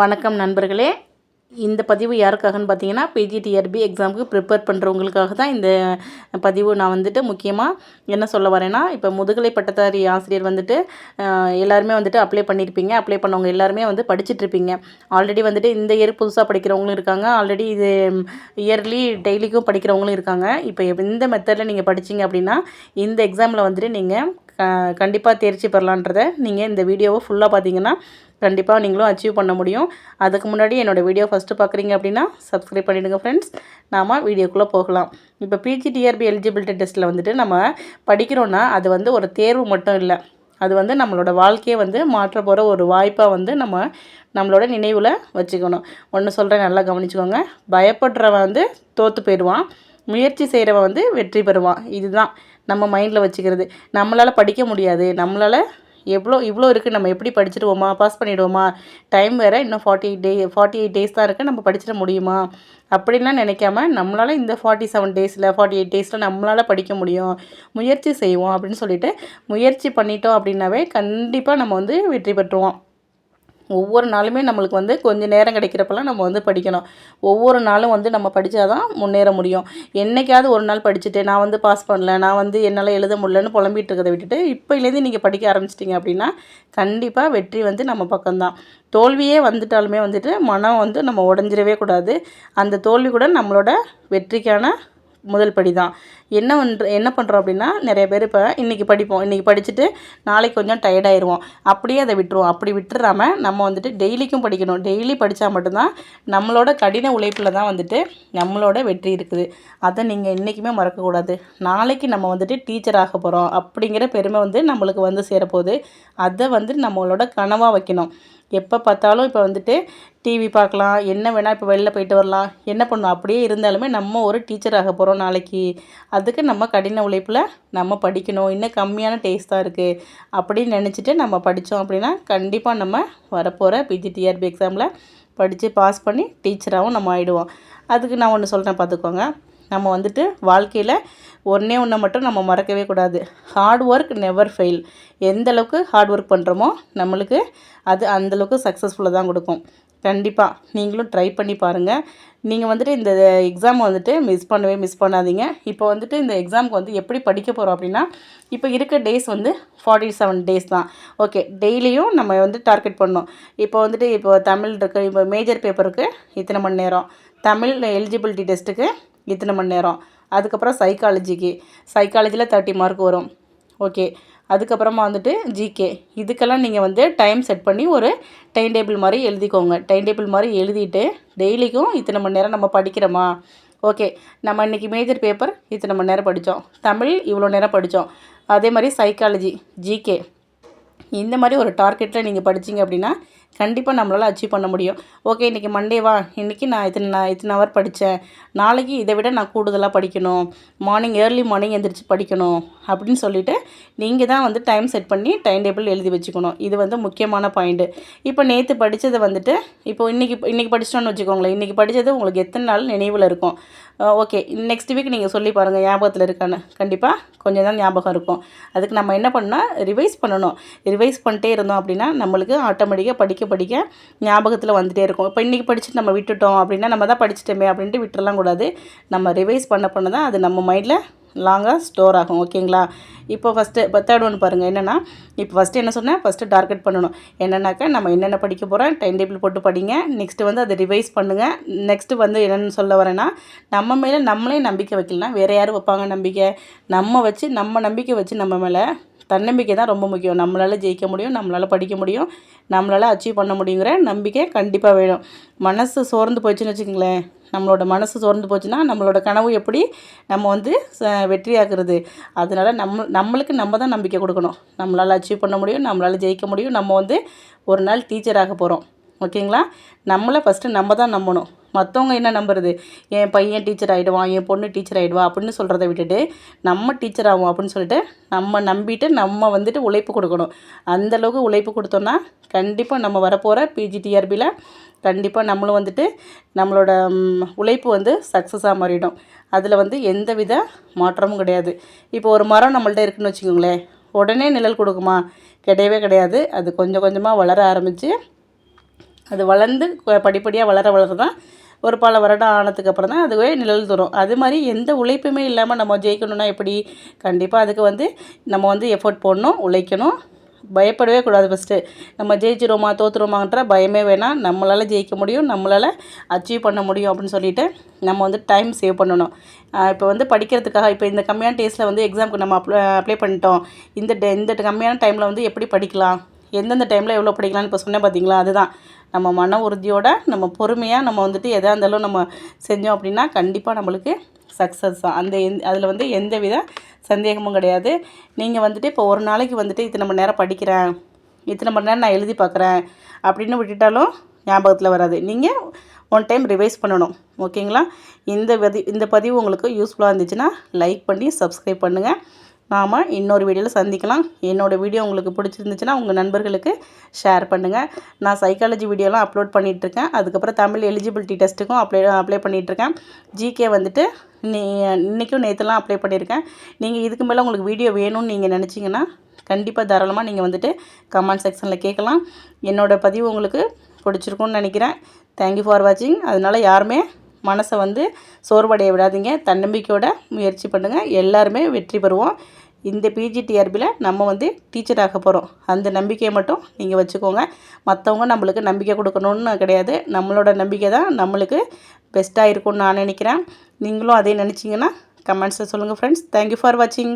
வணக்கம் நண்பர்களே. இந்த பதிவு யாருக்காகன்னு பார்த்தீங்கன்னா பிஜிடிஆர்பி எக்ஸாமுக்கு ப்ரிப்பேர் பண்ணுறவங்களுக்காக தான் இந்த பதிவு நான் வந்துட்டு முக்கியமாக என்ன சொல்ல வரேன்னா இப்போ முதுகலை பட்டதாரி ஆசிரியர் வந்துட்டு எல்லாருமே வந்துட்டு அப்ளை பண்ணியிருப்பீங்க அப்ளை பண்ணவங்க எல்லாருமே வந்து படிச்சுட்ருப்பீங்க ஆல்ரெடி வந்துட்டு இந்த இயர் புதுசாக படிக்கிறவங்களும் இருக்காங்க. ஆல்ரெடி இது இயர்லி டெய்லிக்கும் படிக்கிறவங்களும் இருக்காங்க. இப்போ இந்த மெத்தடில் நீங்கள் படிச்சிங்க அப்படின்னா இந்த எக்ஸாமில் வந்துட்டு நீங்கள் கண்டிப்பாக தேர்ச்சி பெறலான்றதை நீங்கள் இந்த வீடியோவை ஃபுல்லாக பார்த்தீங்கன்னா கண்டிப்பாக நீங்களும் அச்சீவ் பண்ண முடியும். அதுக்கு முன்னாடி என்னோடய வீடியோ ஃபஸ்ட்டு பார்க்குறீங்க அப்படின்னா சப்ஸ்கிரைப் பண்ணிவிடுங்க ஃப்ரெண்ட்ஸ் நாம் வீடியோக்குள்ளே போகலாம். இப்போ பிஜிடிஆர்பி எலிஜிபிலிட்டி டெஸ்ட்டில் வந்துட்டு நம்ம படிக்கிறோன்னா அது வந்து ஒரு தேர்வு மட்டும் இல்லை. அது வந்து நம்மளோட வாழ்க்கையை வந்து மாற்ற போகிற ஒரு வாய்ப்பாக வந்து நம்ம நம்மளோட நினைவில் வச்சுக்கணும். ஒன்று சொல்கிறேன் நல்லா கவனிச்சுக்கோங்க. பயப்படுறவன் வந்து தோற்று போயிடுவான். முயற்சி செய்கிறவன் வந்து வெற்றி பெறுவான். இதுதான் நம்ம மைண்டில் வச்சுக்கிறது. நம்மளால் படிக்க முடியாது. நம்மளால் எவ்வளோ இவ்வளோ இருக்குது நம்ம எப்படி படிச்சிடுவோமா பாஸ் பண்ணிவிடுவோமா டைம் வேறு இன்னும் forty eight day forty eight days தான் இருக்குது நம்ம படிச்சிட முடியுமா? அப்படின்லாம் நினைக்காம நம்மளால் இந்த ஃபார்ட்டி செவன் டேஸில் ஃபார்ட்டி எயிட் டேஸில் நம்மளால் படிக்க முடியும். முயற்சி செய்வோம் அப்படின்னு சொல்லிட்டு முயற்சி பண்ணிட்டோம் அப்படின்னாவே கண்டிப்பாக நம்ம வந்து வெற்றி பெற்றுவோம். ஒவ்வொரு நாளுமே நம்மளுக்கு வந்து கொஞ்சம் நேரம் கிடைக்கிறப்பெல்லாம் நம்ம வந்து படிக்கணும். ஒவ்வொரு நாளும் வந்து நம்ம படித்தா தான் முன்னேற முடியும். என்னைக்காவது ஒரு நாள் படிச்சுட்டு நான் வந்து பாஸ் பண்ணல நான் வந்து என்னால் எழுத முடியலன்னு புலம்பிட்டு இருக்கிறத விட்டுட்டு இப்போலேருந்து நீங்கள் படிக்க ஆரம்பிச்சிட்டிங்க அப்படின்னா கண்டிப்பாக வெற்றி வந்து நம்ம பக்கம்தான். தோல்வியே வந்துட்டாலுமே வந்துட்டு மனம் வந்து நம்ம உடஞ்சிடவே கூடாது. அந்த தோல்வி கூட நம்மளோட வெற்றிக்கான முதல் படி தான். என்ன பண்ணுற என்ன பண்ணுறோம் அப்படின்னா நிறைய பேர் இப்போ இன்றைக்கி படிப்போம். இன்றைக்கி படிச்சுட்டு நாளைக்கு கொஞ்சம் டயர்டாயிருவோம் அப்படியே அதை விட்டுருவோம். அப்படி விட்டுறாம நம்ம வந்துட்டு டெய்லிக்கும் படிக்கணும். டெய்லி படித்தா மட்டும்தான் நம்மளோட கடின உழைப்பில் தான் வந்துட்டு நம்மளோட வெற்றி இருக்குது. அதை நீங்கள் என்றைக்குமே மறக்கக்கூடாது. நாளைக்கு நம்ம வந்துட்டு டீச்சர் ஆக போகிறோம் அப்படிங்கிற பெருமை வந்து நம்மளுக்கு வந்து சேரப்போகுது. அதை வந்து நம்மளோட கனவாக வைக்கணும். எப்போ பார்த்தாலும் இப்போ வந்துட்டு டிவி பார்க்கலாம். என்ன வேணால் இப்போ வெளில போயிட்டு வரலாம். என்ன பண்ணும்? அப்படியே இருந்தாலுமே நம்ம ஒரு டீச்சர் ஆக போகிறோம் நாளைக்கு. அதுக்கு நம்ம கடின உழைப்பில் நம்ம படிக்கணும். இன்னும் கம்மியான டேஸ்ட் தான் இருக்குது அப்படின்னு நினச்சிட்டு நம்ம படித்தோம் அப்படின்னா கண்டிப்பாக நம்ம வரப்போகிற பிஜிடிஆர்பி எக்ஸாமில் படித்து பாஸ் பண்ணி டீச்சராகவும் நம்ம ஆகிடுவோம் அதுக்கு நான் ஒன்று சொல்கிறேன் பார்த்துக்கோங்க. நம்ம வந்துட்டு வாழ்க்கையில் ஒன்றே ஒன்றை மட்டும் நம்ம மறக்கவே கூடாது. ஹார்ட் ஒர்க் நெவர் ஃபெயில் எந்த அளவுக்கு ஹார்ட் ஒர்க் பண்ணுறோமோ நம்மளுக்கு அது அந்தளவுக்கு சக்ஸஸ்ஃபுல்லாக தான் கொடுக்கும். கண்டிப்பாக நீங்களும் ட்ரை பண்ணி பாருங்கள் நீங்கள் வந்துட்டு இந்த எக்ஸாம் வந்துட்டு மிஸ் பண்ணவே மிஸ் பண்ணாதீங்க. இப்போ வந்துட்டு இந்த எக்ஸாமுக்கு வந்து எப்படி படிக்க போகிறோம் அப்படின்னா இப்போ இருக்க டேஸ் வந்து ஃபார்ட்டி செவன் டேஸ் தான். ஓகே டெய்லியும் நம்ம வந்து டார்கெட் பண்ணோம். இப்போ வந்துட்டு இப்போ தமிழ் இருக்குது இப்போ மேஜர் பேப்பருக்கு இத்தனை மணி நேரம். தமிழ் எலிஜிபிலிட்டி டெஸ்ட்டுக்கு இத்தனை மணி நேரம். அதுக்கப்புறம் சைக்காலஜிக்கு சைக்காலஜியில் தேர்ட்டி மார்க் வரும். ஓகே அதுக்கப்புறமா வந்துட்டு ஜிகே இதுக்கெல்லாம் நீங்கள் வந்து டைம் செட் பண்ணி ஒரு டைம் டேபிள் மாதிரி எழுதிக்கோங்க. டைம் டேபிள் மாதிரி எழுதிட்டு டெய்லிக்கும் இத்தனை மணி நேரம் நம்ம படிக்கிறோமா? ஓகே நம்ம இன்றைக்கி மேஜர் பேப்பர் இத்தனை மணி நேரம் படித்தோம் தமிழ் இவ்வளோ நேரம் படித்தோம் அதே மாதிரி சைக்காலஜி ஜிகே இந்த மாதிரி ஒரு டார்கெட்டில் நீங்கள் படித்தீங்க அப்படின்னா கண்டிப்பாக நம்மளால் அச்சீவ் பண்ண முடியும். ஓகே இன்றைக்கி மண்டேவா இன்றைக்கி நான் இத்தனை நான் இத்தனை ஹவர் படித்தேன் நாளைக்கு இதை விட நான் கூடுதலாக படிக்கணும். மார்னிங் ஏர்லி மார்னிங் எந்திரிச்சு படிக்கணும் அப்படின்னு சொல்லிவிட்டு நீங்கள் தான் வந்து டைம் செட் பண்ணி டைம் டேபிள் எழுதி வச்சுக்கணும். இது வந்து முக்கியமான பாயிண்ட்டு இப்போ நேற்று படித்ததை வந்துட்டு இப்போ இன்றைக்கி இன்றைக்கி படிச்சிட்டோன்னு வச்சுக்கோங்களேன். இன்றைக்கி படித்தது உங்களுக்கு எத்தனை நாள் நினைவில் இருக்கும்? ஓகே நெக்ஸ்ட் வீக் நீங்கள் சொல்லி பாருங்கள் ஞாபகத்தில் இருக்கான்னு. கண்டிப்பாக கொஞ்சம் தான் ஞாபகம் இருக்கும். அதுக்கு நம்ம என்ன பண்ணால் ரிவைஸ் பண்ணணும். ரிவைஸ் பண்ணிட்டே இருந்தோம் அப்படின்னா நம்மளுக்கு ஆட்டோமேட்டிக்காக படிக்க படிக்க ஞாபகத்தில் வந்துகிட்டே இருக்கும். இப்போ இன்றைக்கி படிச்சுட்டு நம்ம விட்டுட்டோம் அப்படின்னா நம்ம தான் படிச்சிட்டோமே அப்படின்ட்டு விட்டுறலாம் கூடாது. நம்ம ரிவைஸ் பண்ண பண்ண தான் அது நம்ம மைண்டில் லாங்காக ஸ்டோர் ஆகும். ஓகேங்களா இப்போ ஃபஸ்ட்டு இப்போ தேர்ட் ஒன்று பாருங்கள் என்னென்னா இப்போ ஃபஸ்ட்டு என்ன சொன்னேன்? ஃபஸ்ட்டு டார்கெட் பண்ணணும். என்னென்னாக்கா நம்ம என்னென்ன படிக்க போகிறோம் டைம் டேபிள் போட்டு படிங்க. நெக்ஸ்ட்டு வந்து அதை ரிவைஸ் பண்ணுங்கள் நெக்ஸ்ட்டு வந்து என்னென்னு சொல்ல வரேன்னா நம்ம மேலே நம்மளே நம்பிக்கை வைக்கலாம் வேறு யார் வைப்பாங்க நம்பிக்கை? நம்ம வச்சு நம்ம நம்பிக்கை வச்சு நம்ம மேலே தன்னம்பிக்கை தான் ரொம்ப முக்கியம். நம்மளால் ஜெயிக்க முடியும் நம்மளால் படிக்க முடியும் நம்மளால் அச்சீவ் பண்ண முடியுங்கிற நம்பிக்கை கண்டிப்பாக வேணும். மனசு சோர்ந்து போச்சுன்னு வச்சுக்கோங்களேன். நம்மளோட மனசு சோர்ந்து போச்சுன்னா நம்மளோட கனவு எப்படி நம்ம வந்து ச- வெற்றியாக்குறது? அதனால் நம்ம நம்மளுக்கு நம்ம தான் நம்பிக்கை கொடுக்கணும். நம்மளால் அச்சீவ் பண்ண முடியும் நம்மளால் ஜெயிக்க முடியும். நம்ம வந்து ஒரு நாள் டீச்சர் ஆக போகிறோம் ஓகேங்களா? நம்மளை ஃபஸ்ட்டு நம்ம தான் நம்பணும். மற்றவங்க என்ன நம்புறது? என் பையன் டீச்சர் ஆகிடுவான் என் பொண்ணு டீச்சர் ஆகிடுவா அப்படின்னு சொல்கிறத விட்டுட்டு நம்ம டீச்சர் ஆகும் அப்படின்னு சொல்லிட்டு நம்ம நம்பிட்டு நம்ம வந்துட்டு உழைப்பு கொடுக்கணும். அந்தளவுக்கு உழைப்பு கொடுத்தோன்னா கண்டிப்பாக நம்ம வரப்போகிற பிஜிடிஆர்பியில் கண்டிப்பாக நம்மளும் வந்துட்டு நம்மளோட உழைப்பு வந்து சக்ஸஸாக மாறிடும். அதில் வந்து எந்த வித மாற்றமும் கிடையாது. இப்போ ஒரு மரம் நம்மள்ட்ட இருக்குன்னு வச்சுக்கோங்களேன். உடனே நிழல் கொடுக்குமா? கிடையவே கிடையாது. அது கொஞ்சம் கொஞ்சமாக வளர ஆரம்பித்து அது வளர்ந்து படிப்படியாக வளர வளர தான் ஒரு பல வருடம் ஆனதுக்கு அப்புறம் தான் அதுவே நிழல் தரும் அது மாதிரி எந்த உழைப்புமே இல்லாமல் நம்ம ஜெயிக்கணும்னா எப்படி? கண்டிப்பாக அதுக்கு வந்து நம்ம வந்து எஃபோர்ட் போடணும் உழைக்கணும். பயப்படவே கூடாது ஃபஸ்ட்டு நம்ம ஜெயிச்சிருவோமா தோற்றுருவோமான்ற பயமே வேணாம். நம்மளால் ஜெயிக்க முடியும் நம்மளால் அச்சீவ் பண்ண முடியும் அப்படின்னு சொல்லிட்டு நம்ம வந்து டைம் சேவ் பண்ணணும். இப்போ வந்து படிக்கிறதுக்காக இப்போ இந்த கம்மியான டேஸில் வந்து எக்ஸாமுக்கு நம்ம அப்ளை அப்ளை பண்ணிட்டோம். இந்த டே இந்த கம்மியான டைமில் வந்து எப்படி படிக்கலாம்? எந்தெந்த டைமில் எவ்வளோ படிக்கலாம்னு இப்போ சொன்னேன் பார்த்தீங்களா அதுதான். நம்ம மன உறுதியோட நம்ம பொறுமையாக நம்ம வந்துட்டு எதாக இருந்தாலும் நம்ம செஞ்சோம் அப்படின்னா கண்டிப்பாக நம்மளுக்கு சக்ஸஸ் தான். அந்த எந் அதில் வந்து எந்த வித சந்தேகமும் கிடையாது. நீங்கள் வந்துட்டு இப்போ ஒரு நாளைக்கு வந்துட்டு இத்தனை மணி நேரம் படிக்கிறேன் இத்தனை மணி நேரம் நான் எழுதி பார்க்குறேன் அப்படின்னு விட்டுட்டாலும் ஞாபகத்தில் வராது. நீங்கள் ஒன் டைம் ரிவைஸ் பண்ணணும். ஓகேங்களா இந்த பதி இந்த பதிவு உங்களுக்கு யூஸ்ஃபுல்லாக இருந்துச்சுன்னா லைக் பண்ணி சப்ஸ்கிரைப் பண்ணுங்கள் நாம் இன்னொரு வீடியோவில் சந்திக்கலாம். என்னோடய வீடியோ உங்களுக்கு பிடிச்சிருந்துச்சுன்னா உங்கள் நண்பர்களுக்கு ஷேர் பண்ணுங்கள் நான் சைக்காலஜி வீடியோலாம் அப்லோட் பண்ணிகிட்ருக்கேன் அதுக்கப்புறம் தமிழ் எலிஜிபிலிட்டி டெஸ்ட்டுக்கும் அப்ளை அப்ளை பண்ணிகிட்ருக்கேன் ஜிகே வந்துட்டு நீ இன்றைக்கும் நேற்றுலாம் அப்ளை பண்ணியிருக்கேன் நீங்கள் இதுக்கு மேலே உங்களுக்கு வீடியோ வேணும்னு நீங்கள் நினச்சிங்கன்னா கண்டிப்பாக தாராளமாக நீங்கள் வந்துட்டு கமெண்ட் செக்ஷனில் கேட்கலாம். என்னோடய பதிவு உங்களுக்கு பிடிச்சிருக்கும்னு நினைக்கிறேன். தேங்க்யூ ஃபார் வாட்சிங் அதனால் யாருமே மனசை வந்து சோர்வடைய விடாதீங்க. தன்னம்பிக்கையோட முயற்சி பண்ணுங்கள் எல்லாருமே வெற்றி பெறுவோம். இந்த பிஜிடிஆர்பியில் நம்ம வந்து டீச்சர் ஆக போகிறோம் அந்த நம்பிக்கையை மட்டும் நீங்கள் வச்சுக்கோங்க. மற்றவங்க நம்மளுக்கு நம்பிக்கை கொடுக்கணும்னு கிடையாது. நம்மளோட நம்பிக்கை தான் நம்மளுக்கு பெஸ்ட்டாக இருக்கும்னு நான் நினைக்கிறேன். நீங்களும் அதே நினச்சிங்கன்னா கமெண்ட்ஸை சொல்லுங்கள் ஃப்ரெண்ட்ஸ் தேங்க்யூ ஃபார் வாட்சிங்